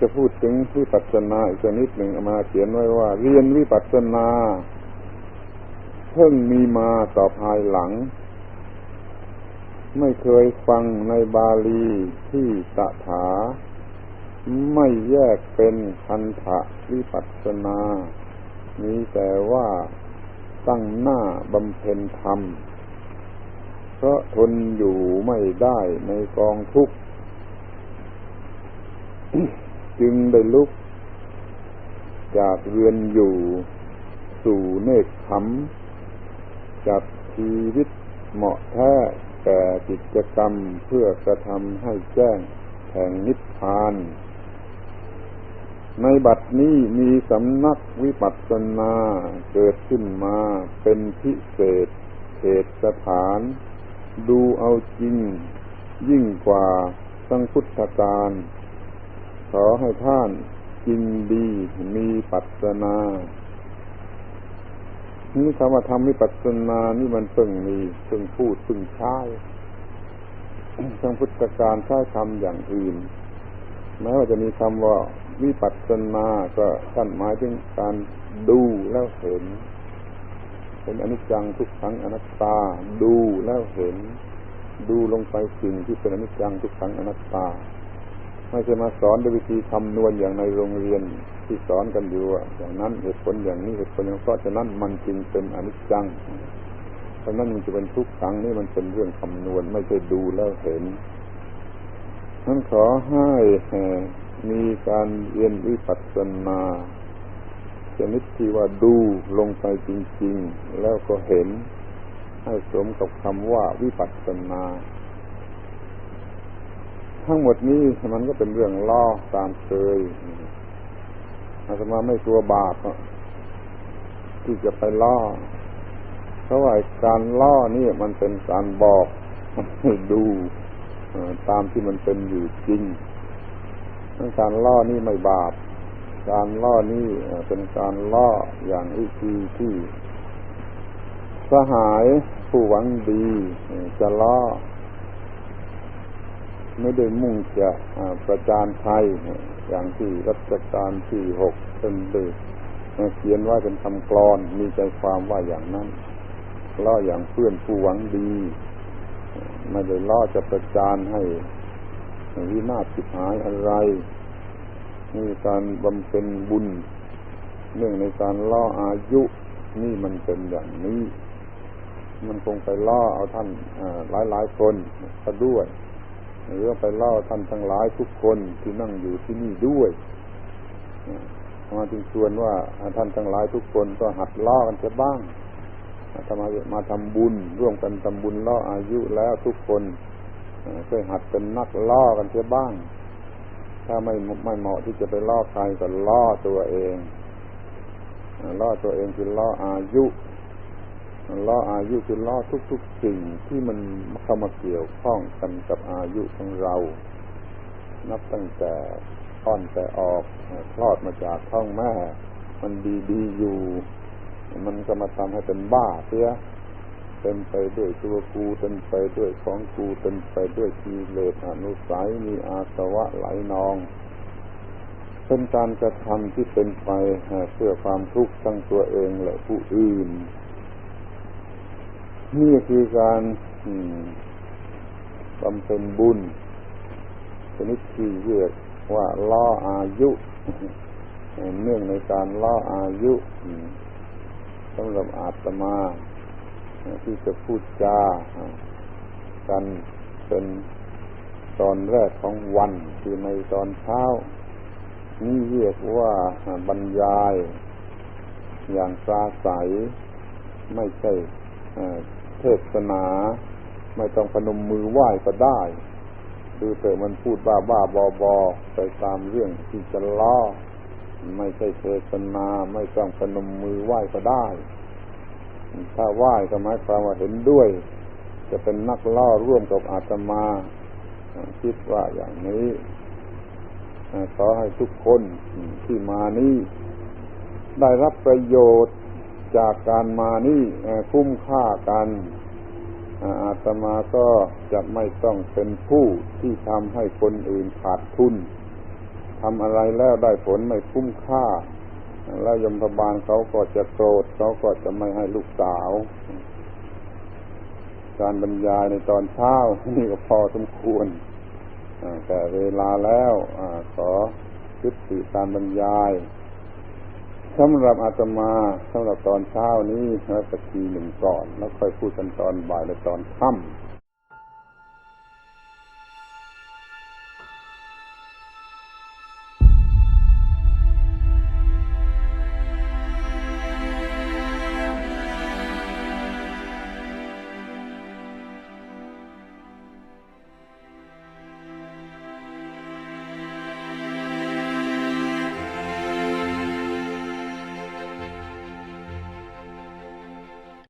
จะพูดถึงวิปัสสนาอีกชนิดหนึ่งมาเขียนไว้ว่า เรียนวิปัสสนา เพิ่งมีมาต่อภายหลัง ไม่เคยฟังในบาลีที่ตถา ไม่แยกเป็นคันธะวิปัสสนามีแต่ว่าตั้งหน้าบำเพ็ญธรรม เพราะทนอยู่ไม่ได้ในกองทุกข์ จึงได้ลุก จากเรือนอยู่ สู่เนกขำจัดชีวิตเหมาะแท้แก่กิจกรรมเพื่อกระทำให้แจ้งแห่งนิพพาน ในบัดนี้มีสำนักวิปัสสนาเกิดขึ้นมาเป็นพิเศษเขตสถาน ดูเอาจริง ยิ่งกว่าสังพุทธการ ขอให้ท่านจริงดีมีปัสนานี่คำว่าทำวิปัสนานี่มันเพิ่งมีเพิ่งพูดเพิ่งใช้ทางพุทธการใช้คำอย่างอื่น แม้ว่าจะมีคำว่าวิปัสนาก็ท่านหมายถึงการดูแล้วเห็น เป็นอนิจจังทุกขังอนัตตา ดูแล้วเห็น ดูลงไปสิ่งที่เป็นอนิจจังทุกขังอนัตตา ไม่ใช่มาสอนด้วยวิธีคำนวณอย่างในโรงเรียนที่สอนกันอยู่อย่างนั้นเหตุผลอย่างนี้เหตุผลอย่างเพราะฉะนั้นมันจึงเป็นอนิจจังเพราะนั้นมันจะเป็นทุกขังนี่มันเป็นเรื่องคำนวณไม่ใช่ดูแล้วเห็นนั้นขอให้มีการเรียนวิปัสสนาชนิดที่ว่าดูลงไปจริง ๆ แล้วก็เห็น ให้สมกับคำว่าวิปัสสนา ทั้งหมดนี้มันก็เป็นเรื่องล่อตามเคยอาตมาไม่กลัวบาปที่จะไปล่อ เพราะว่าการล่อนี่มันเป็นการบอกให้ดูตามที่มันเป็นอยู่จริงการล่อนี่ไม่บาป การล่อนี่เป็นการล่ออย่างวิธีที่สหายผู้หวังดีจะล่อ ไม่ได้มุ่งจะประจานไทยอย่างที่รัชกาลที่หกเป็นเด็กเขียนว่าเป็นคำกรอนมีใจความว่าอย่างนั้นล่ออย่างเพื่อนผู้หวังดีไม่ได้ล่อจะประจานให้วินาศสิบหายอะไรมีการบำเพ็ญบุญ เนื่องในการล่ออายุ นี่มันเป็นอย่างนี้ มันคงไปล่อเอาท่านหลายหลายคนก็ด้วย หรือไปเล่าท่านทั้งหลายทุกคนที่นั่งอยู่ที่นี่ด้วยมาจึงชวนว่าท่านทั้งหลายทุกคนก็หัดล่อกันจะบ้างทำมามาทำบุญ ร่วมกันทำบุญล่ออายุแล้วทุกคนช่วยหัดเป็นนักล่อกันเสียบ้าง ถ้าไม่ไม่เหมาะที่จะไปล่อใครก็ล่อตัวเองล่อตัวเองคือล่ออายุ ล้ออายุคือล้อทุก ๆ สิ่งที่มันเข้ามาเกี่ยวข้องกันกับอายุของเรา นับตั้งแต่ต้อนแต่ออกคลอดมาจากท้องแม่ มันดีๆอยู่ มันก็มาทำให้เป็นบ้าเสียเต็มไปด้วยตัวกูเต็มไปด้วยของกูเต็มไปด้วยทีเลสอนุสัยมีอาสวะไหลนอง เป็นการกระทำที่เป็นไปเพื่อความทุกข์ทั้งตัวเองและผู้อื่น นี่คือการบำเพ็ญบุญชนิดที่เรียกว่าล่ออายุเนื่องในการล่ออายุสำหรับอาตมา ที่จะพูดจากันเป็นตอนแรกของวันคือในตอนเช้า นี่เรียกว่าบรรยาย อย่างปราศัยไม่ใช่ เทศนา ไม่ต้องพนมมือไหว้ก็ได้ ดูเถอะมันพูดบ้าบ้าบอบอไปตามเรื่องที่จะล้อไม่ใช่เทศนาไม่ต้องพนมมือไหว้ก็ได้ ถ้าไหว้ก็หมายความว่าเห็นด้วย จะเป็นนักล่อร่วมกับอาตมาคิดว่าอย่างนี้ขอให้ทุกคนที่มานี้ได้รับประโยชน์ จากการมานี่คุ้มค่ากันอาตมาก็จะไม่ต้องเป็นผู้ที่ทำให้คนอื่นขาดทุนทำอะไรแล้วได้ผลไม่คุ้มค่า แล้วยมพบาลเขาก็จะโกรธเขาก็จะไม่ให้ลูกสาว การบรรยายในตอนเช้านี่ก็พอสมควรแต่เวลาแล้วอขอยุติการบรรยาย สำหรับอาตมาสำหรับตอนเช้านี้แล้วสักทีหนึ่งก่อน แล้วค่อยพูดกันตอนบ่ายและตอนค่ำ